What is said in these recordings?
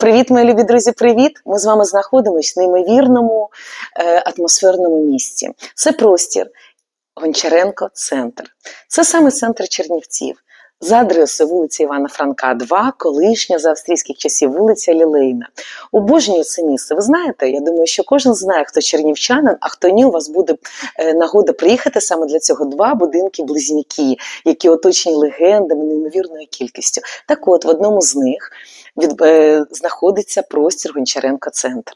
Привіт, мої любі друзі! Привіт! Ми з вами знаходимось в неймовірному е, атмосферному місці. Це простір Гончаренко Центр. Це саме центр Чернівців. За адресою вулиці Івана Франка, 2, колишня за австрійських часів вулиця Лілейна. Обожнюю це місце. Ви знаєте, я думаю, що кожен знає, хто чернівчанин, а хто ні, у вас буде е, нагода приїхати саме для цього два будинки близнюки, які оточені легендами, неймовірною кількістю. Так от, в одному з них від, е, знаходиться простір Гончаренко Центр.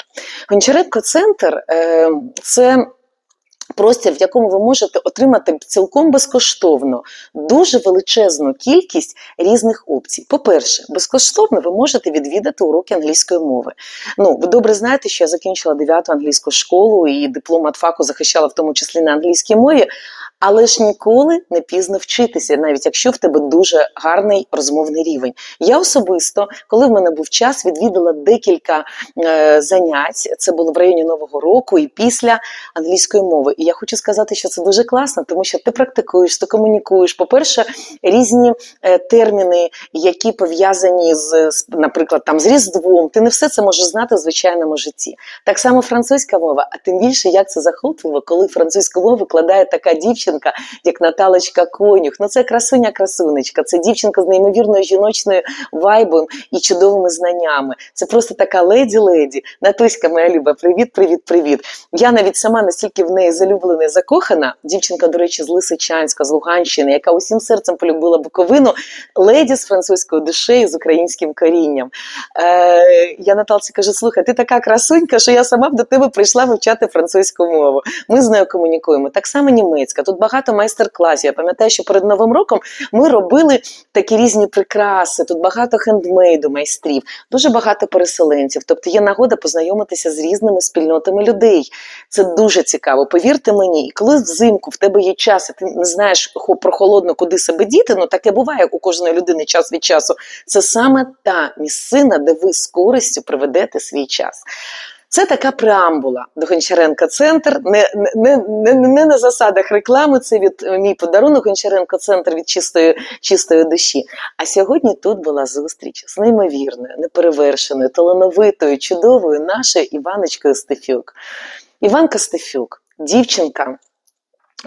Гончаренко Центр е, це. Простір, в якому ви можете отримати цілком безкоштовно дуже величезну кількість різних опцій. По-перше, безкоштовно ви можете відвідати уроки англійської мови. Ну, ви добре знаєте, що я закінчила 9 англійську школу і диплом факу захищала в тому числі на англійській мові. Але ж ніколи не пізно вчитися, навіть якщо в тебе дуже гарний розмовний рівень. Я особисто, коли в мене був час, відвідала декілька е, занять. Це було в районі Нового року і після англійської мови. І я хочу сказати, що це дуже класно, тому що ти практикуєш, ти комунікуєш. По-перше, різні е, терміни, які пов'язані з, наприклад, там з Різдвом. Ти не все це можеш знати в звичайному житті. Так само французька мова, а тим більше як це захопливо, коли французьку мову викладає така дівчинка, як Наталочка Конюх. Ну це красуня-красунечка, це дівчинка з неймовірною жіночною вайбом і чудовими знаннями. Це просто така леді-леді. Натуська, моя люба, привіт, привіт, привіт. Я навіть сама настільки в неї залюблена і закохана. Дівчинка, до речі, з Лисичанська, з Луганщини, яка усім серцем полюбила Буковину, леді з французькою душею, з українським корінням. Е, Я Наталці кажу: слухай, ти така красунька, що я сама б до тебе прийшла вивчати французьку мову. Ми з нею комунікуємо. Так само німецька. Тут багато майстер-класів. Я пам'ятаю, що перед новим роком ми робили такі різні прикраси. Тут багато хендмейду майстрів, дуже багато переселенців. Тобто є нагода познайомитися з різними спільнотами людей. Це дуже цікаво. Повірте мені, і коли взимку в тебе є час, і ти не знаєш про холодно, куди себе діти. Ну таке буває у кожної людини час від часу. Це саме та місцина, де ви з користю проведете свій час. Це така преамбула до Гончаренка Центр. Не, не, не, не на засадах реклами, це від мій подарунок Гончаренко Центр від чистої, чистої душі. А сьогодні тут була зустріч з неймовірною, неперевершеною, талановитою, чудовою нашою Іваночкою Стефюк. Іванка Стефюк, дівчинка.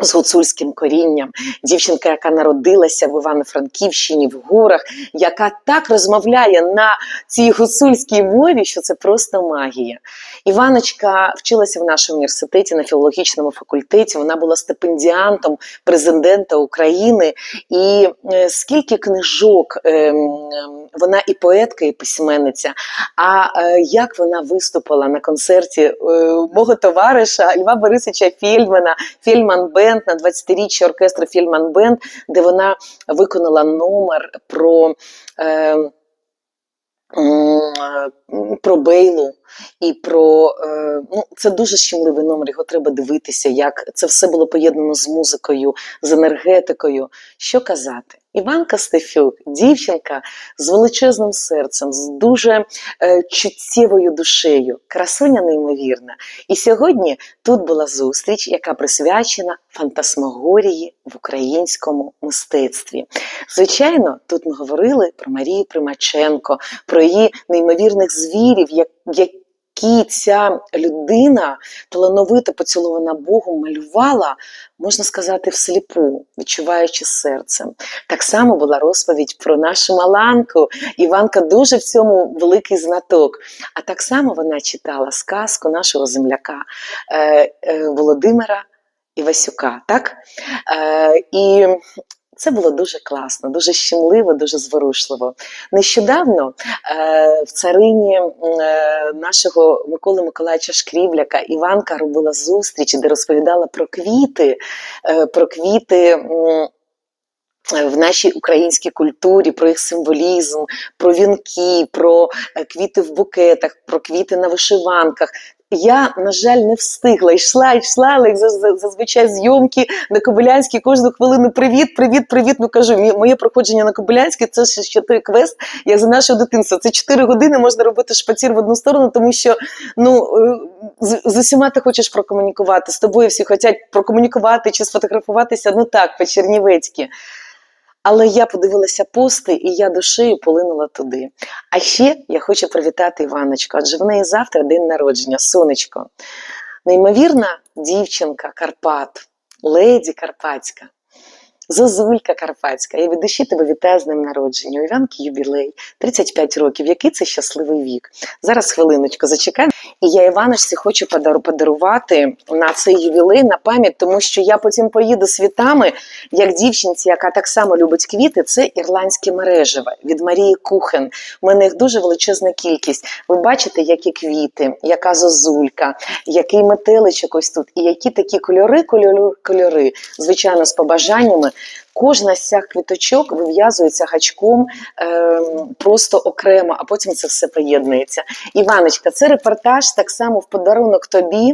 З гуцульським корінням, дівчинка, яка народилася в Івано-Франківщині в горах, яка так розмовляє на цій гуцульській мові, що це просто магія. Іваночка вчилася в нашому університеті на філологічному факультеті. Вона була стипендіантом президента України. І е, скільки книжок ем, ем, вона і поетка, і письменниця. А е, як вона виступила на концерті е, мого товариша Льва Борисовича Фельдмана, Фельдман Бенд на 20-річчя оркестру Фільман Бенд, де вона виконала номер про. Е, про Бейлу і про е, ну це дуже щемливий номер. Його треба дивитися, як це все було поєднано з музикою, з енергетикою. Що казати? Іванка Стефюк, дівчинка з величезним серцем, з дуже е, чуттєвою душею, красуня неймовірна. І сьогодні тут була зустріч, яка присвячена фантасмагорії в українському мистецтві. Звичайно, тут ми говорили про Марію Примаченко, про її неймовірних звірів, як, які ця людина талановито поцілована Богом малювала, можна сказати, всліпу, відчуваючи серцем. Так само була розповідь про нашу Маланку. Іванка дуже в цьому великий знаток. А так само вона читала сказку нашого земляка е, е, Володимира Івасюка. Так? Е, і це було дуже класно, дуже щемливо, дуже зворушливо. Нещодавно е, в царині е, нашого Миколи Миколаївича Шкрівляка Іванка робила зустріч, де розповідала про квіти, е, про квіти. м, В нашій українській культурі про їх символізм, про вінки, про е, квіти в букетах, про квіти на вишиванках. Я, на жаль, не встигла. Йшла, йшла, але як заз- заз- зазвичай зйомки на Кобилянській кожну хвилину привіт, привіт, привіт. Ну кажу, моє проходження на Кобилянській це ще той квест, як за нашого дитинства. Це 4 години можна робити шпацір в одну сторону, тому що ну, е, з, з усіма ти хочеш прокомунікувати. З тобою всі хочуть прокомунікувати чи сфотографуватися. Ну так, по-чернівецьки. Але я подивилася пости, і я душею полинула туди. А ще я хочу привітати Іваночку, адже в неї завтра день народження, сонечко. Неймовірна дівчинка Карпат, леді Карпатська. Зозулька Карпатська, я від душі тебе вітаю з днем народження. У Іванки ювілей, 35 років. Який це щасливий вік. Зараз хвилиночку зачекаємо. І я Іваночці хочу подару- подарувати на цей ювілей на пам'ять, тому що я потім поїду світами, як дівчинці, яка так само любить квіти. Це ірландське мережеве від Марії Кухен. У мене їх дуже величезна кількість. Ви бачите, які квіти, яка зозулька, який метеличок ось тут, і які такі кольори, кольори, кольори, звичайно, з побажаннями. Кожна з цих квіточок вив'язується гачком ем, просто окремо, а потім це все поєднується. Іваночка, це репортаж так само в подарунок тобі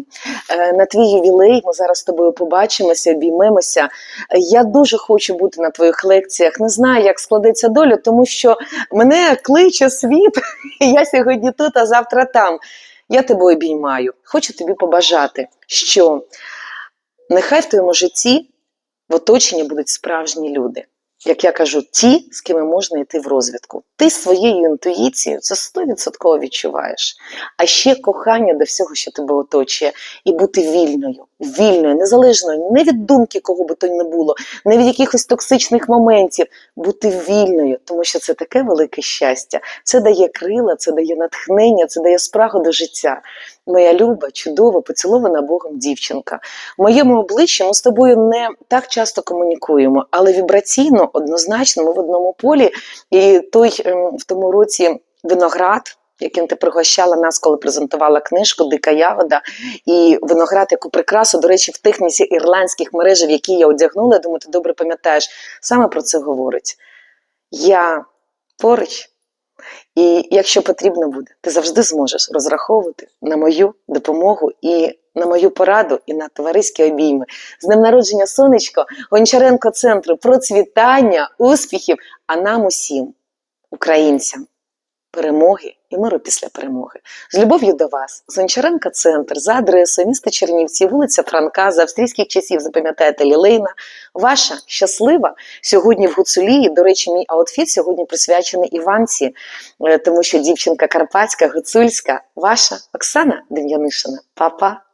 е, на твій ювілей. Ми зараз з тобою побачимося, обіймемося. Е, Я дуже хочу бути на твоїх лекціях. Не знаю, як складеться доля, тому що мене кличе світ. Я сьогодні тут, а завтра там. Я тебе обіймаю. Хочу тобі побажати, що нехай в твоєму житті в оточенні будуть справжні люди. Як я кажу, ті, з ким можна йти в розвідку. Ти своєю інтуїцією це 100% відчуваєш. А ще кохання до всього, що тебе оточує, і бути вільною, вільною, незалежною не від думки, кого би то не було, не від якихось токсичних моментів. Бути вільною, тому що це таке велике щастя. Це дає крила, це дає натхнення, це дає спрагу до життя. Моя люба, чудова, поцілована Богом дівчинка. В моєму обличчі ми з тобою не так часто комунікуємо, але вібраційно однозначно ми в одному полі. І той ем, в тому році виноград. Яким ти пригощала нас, коли презентувала книжку Дика ягода і виноград, яку прикрасу, до речі, в тих місці ірландських мережів, які я одягнула, думаю, ти добре пам'ятаєш, саме про це говорить. Я поруч, і якщо потрібно буде, ти завжди зможеш розраховувати на мою допомогу і на мою пораду, і на товариські обійми. З днем народження сонечко, Гончаренко центру, процвітання, успіхів, а нам усім, українцям, перемоги і миру після перемоги. З любов'ю до вас, Зончаренка, центр за адресою міста Чернівці, вулиця Франка, за австрійських часів, запам'ятаєте, Лілейна. Ваша щаслива сьогодні в Гуцулії. До речі, мій аутфіт сьогодні присвячений Іванці, е, тому що дівчинка карпатська, гуцульська, ваша Оксана Дем'янишина. Па-па.